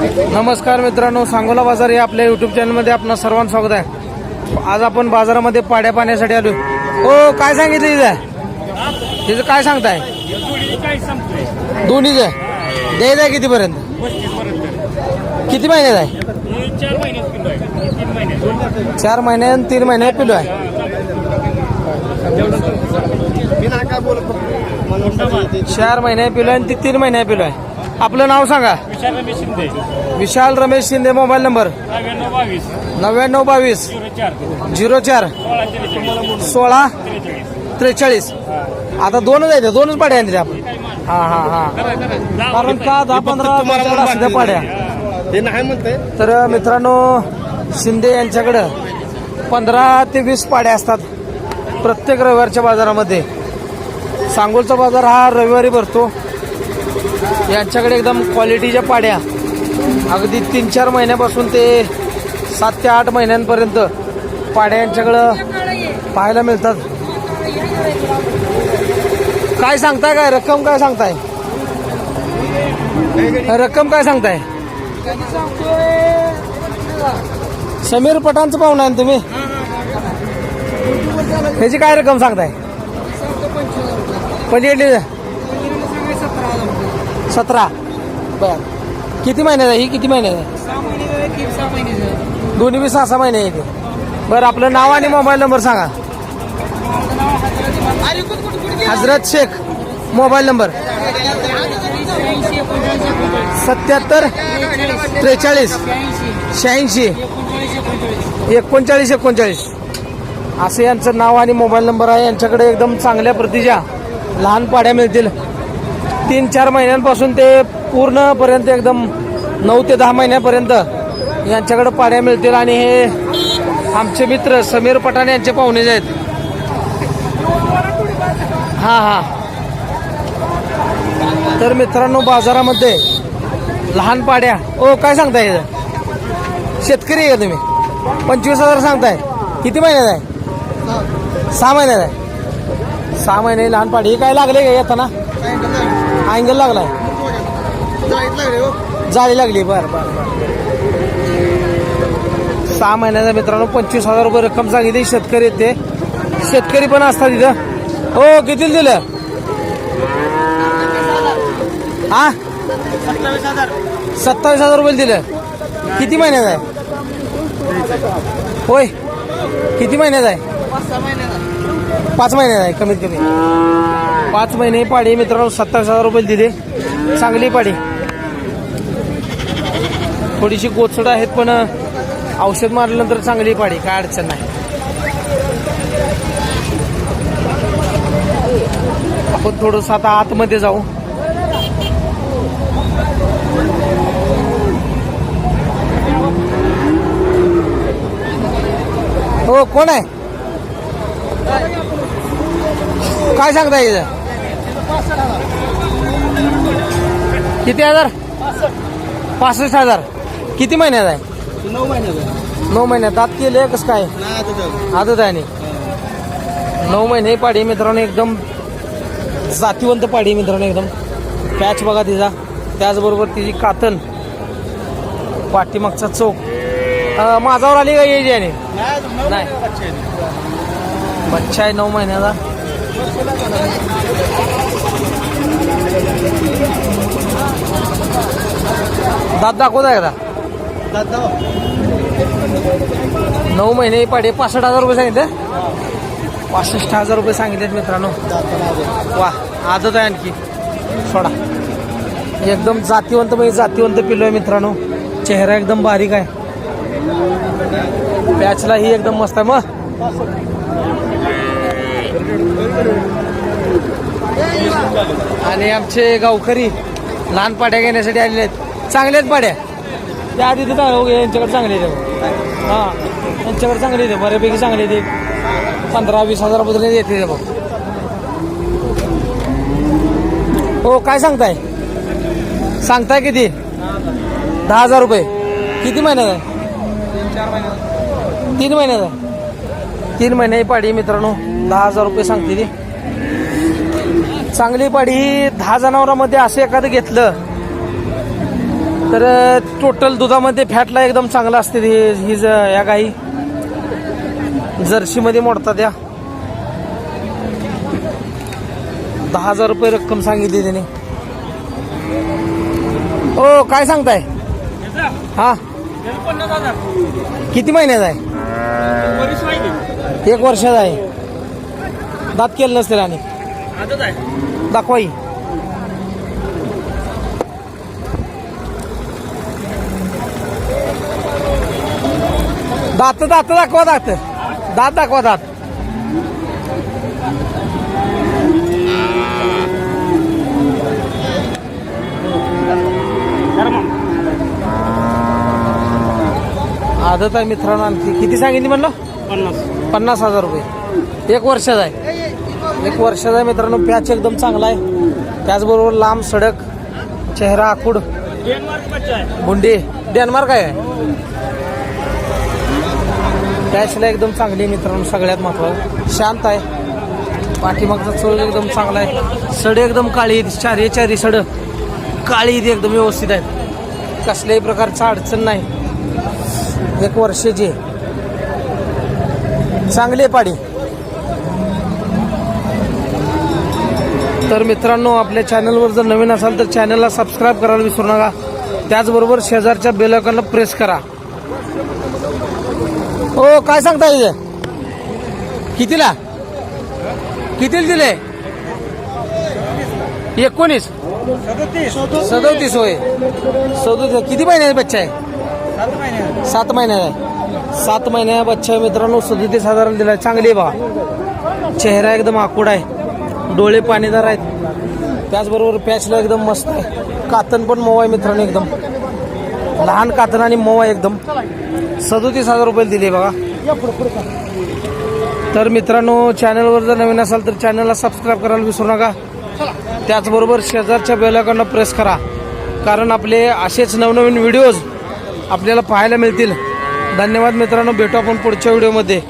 नमस्कार मित्रांनो सांगोला बाजार या आपल्या युट्यूब चॅनलमध्ये आपलं सर्वांचं स्वागत आहे. आज आपण बाजारामध्ये पाड्या पाण्यासाठी आलो हो काय सांगितलं तिथं तिचं काय सांगताय? दोन्हीच आहे. द्यायचं आहे कितीपर्यंत? किती महिन्यात आहे? चार महिने आणि तीन महिने पिलो आहे. चार महिने पिलो आहे आणि ती तीन महिने पिलो आहे. आपलं नाव सांगा. Vishal Ramesh Shinde. Vishal Ramesh Shinde mobile number. नव्याण्णव बावीस. नव्याण्णव बावीस. झिरो चार. झिरो चार. सोळा त्रेचाळीस. सोळा त्रेचाळीस. त्रेचाळीस. आता दोनच आहेत दोनच पाड्या आहेत आपण. हा हा हा कारण का दहा पंधरा पाड्या? ते नाही म्हणते तर मित्रांनो शिंदे यांच्याकडं पंधरा ते वीस पाड्या असतात प्रत्येक रविवारच्या बाजारामध्ये. सांगोलचा बाजार हा रविवारी भरतो. यांच्याकडे एकदम क्वालिटीच्या पाड्या. अगदी तीन चार महिन्यापासून ते सात ते आठ महिन्यांपर्यंत पाड्या यांच्याकडं पाहायला मिळतात. काय सांगताय काय? रक्कम काय सांगताय? रक्कम काय सांगताय? समीर पठाणचं पाहुणा आहे तुम्ही? ह्याची काय रक्कम सांगताय? पंचवीस सतरा. बर. किती महिन्यात आहे ही किती महिन्यात आहे दोन्ही बी सहा सहा महिने येते बरं आपलं नाव आणि मोबाईल नंबर सांगा. Hazrat Shaikh mobile number. सत्याहत्तर त्रेचाळीस शहाऐंशी. एकोणचाळीस एकोणचाळीस. असं यांचं नाव आणि मोबाईल नंबर आहे. यांच्याकडे एकदम चांगल्या प्रतीच्या लहान पाड्या मिळतील. तीन चार महिन्यांपासून ते पूर्णपर्यंत एकदम नऊ ते दहा महिन्यापर्यंत यांच्याकडे पाड्या मिळतील आणि हे आमचे मित्र समीर पठाण यांचे पाहुणे आहेत. हा हा. तर मित्रांनो बाजारामध्ये लहान पाड्या. ओ काय सांगताय? शेतकरी आहे का तुम्ही? पंचवीस हजार सांगताय. किती महिन्यात आहे? सहा महिन्यात आहे. सहा महिने लहान पाडी. हे काय लागले का येताना? अँगल लागलाय. जाळी लागली बर बर बर. सहा महिन्याचा मित्रांनो पंचवीस हजार रुपये रक्कम सांगितली शेतकरी आहेत ते. शेतकरी पण असतात इथं. हो किती दिलं? हा? सत्तावीस हजार. रुपये दिलं. किती महिन्यात आहे? होय. किती महिन्यात आहे? पाच महिन्यात आहे कमीत कमी. पाच महिने पाडी मित्रांनो सत्तावीस हजार रुपये दिले. चांगली पाडी. थोडीशी गोचड आहेत पण औषध मारल्यानंतर चांगली पाडी काय अडचण नाही. आपण थोडंसं आता आतमध्ये जाऊ. हो कोण आहे? काय सांगताय इथं? किती हजार? पासष्ट हजार. किती महिन्यात आहे? नऊ महिन्याचा नऊ महिन्यात. आत केले कसं काय? आदत आहे. नऊ महिने पाडी मित्रांनो एकदम जातीवंत पाडी मित्रांनो एकदम. पॅच बघा तिचा. त्याचबरोबर तिची कातन. पाठीमागचा चौक. माझावर आली का यायची आणि? नाही बच्चा आहे. नऊ महिन्याचा दात दाखवत आहे का नऊ महिने पाडे पासष्ट हजार रुपये सांगितलं? पासष्ट हजार रुपये सांगितलेत मित्रांनो. वा आदत आहे आणखी. सोडा. एकदम जातीवंत म्हणजे जातीवंत पिलो आहे मित्रांनो. चेहरा एकदम बारीक आहे. पॅचला ही एकदम मस्त आहे मग. आणि आमचे गावकरी लहान पाड्या घेण्यासाठी आलेले आहेत. चांगल्याच पाड्या त्या आधी तिथं आहे, यांच्याकडे चांगले ते हां यांच्याकडे चांगले ते बऱ्यापैकी चांगले ते पंधरा वीस हजारापर्यंत येते ते बघ. हो काय सांगताय? सांगताय किती? दहा हजार रुपये. किती महिन्यात आहे? तीन महिन्यात आहे. तीन महिने पाडी मित्रांनो. दहा हजार रुपये सांगते ती. चांगली पाडी ही दहा जनावरांमध्ये असं एखादं घेतलं तर टोटल दुधामध्ये फॅटला एकदम चांगलं असते ही ही ज- या गाई. जर्सीमध्ये मोडतात या. दहा हजार रुपये रक्कम सांगितली त्याने. हो काय सांगताय? हा? किती महिन्यात आहे? एक वर्षाचा आहे. दात केलं नसतील आणि? दाखवाई. दात दात दाखवा दात. दात दाखवा दात. आदत आहे मित्रांनो आणखी किती सांगितली म्हणलं? पन्नास. पन्नास हजार रुपये. एक वर्षाचा आहे. एक वर्षाचा आहे मित्रांनो. पॅच एकदम चांगला आहे. त्याचबरोबर लांब सडक चेहरा आखूड. बुंडी. डेन्मार्क आहे. पॅचला एकदम चांगली आहे मित्रांनो सगळ्यात महत्वाचं. शांत आहे. पाठीमागचा चोळ एकदम चांगला आहे. सड एकदम काळी आहेत. चारी चारी सड काळी एकदम व्यवस्थित आहेत. कसल्याही प्रकारचा अडचण नाही. एक वर्षाची चांगली आहे पाडी. तर मित्रांनो आपल्या चॅनलवर जर नवीन असाल तर चॅनलला सबस्क्राईब करायला विसरू नका. त्याचबरोबर शेजारच्या बेलायकॉनला प्रेस करा. हो काय सांगता येते कितीला? कितीला दिले? एकोणीस. सदोतीस होय. सदोतीस. किती महिन्याचा बच्चा आहे? सात महिन्याचा आहे सात महिन्या बच्चा आहे मित्रांनो. सदोतीस हजाराला दिला चांगली आहे बघा. चेहरा एकदम आकुड आहे. डोळे पाणीदार आहेत. त्याचबरोबर पॅचला एकदम मस्त आहे. कातन पण मऊ आहे मित्रांनो एकदम. लहान कातन आणि मऊ आहे एकदम. सदोतीस हजार रुपये दिले बघा. तर मित्रांनो चॅनलवर जर नवीन असाल तर चॅनलला सबस्क्राईब करायला विसरू नका. त्याचबरोबर शेजारच्या बेलाकडनं प्रेस करा. कारण आपले असेच नवनवीन व्हिडिओज आपल्याला पाहायला मिळतील. धन्यवाद मित्रांनो भेटू आपण पुढच्या व्हिडिओमध्ये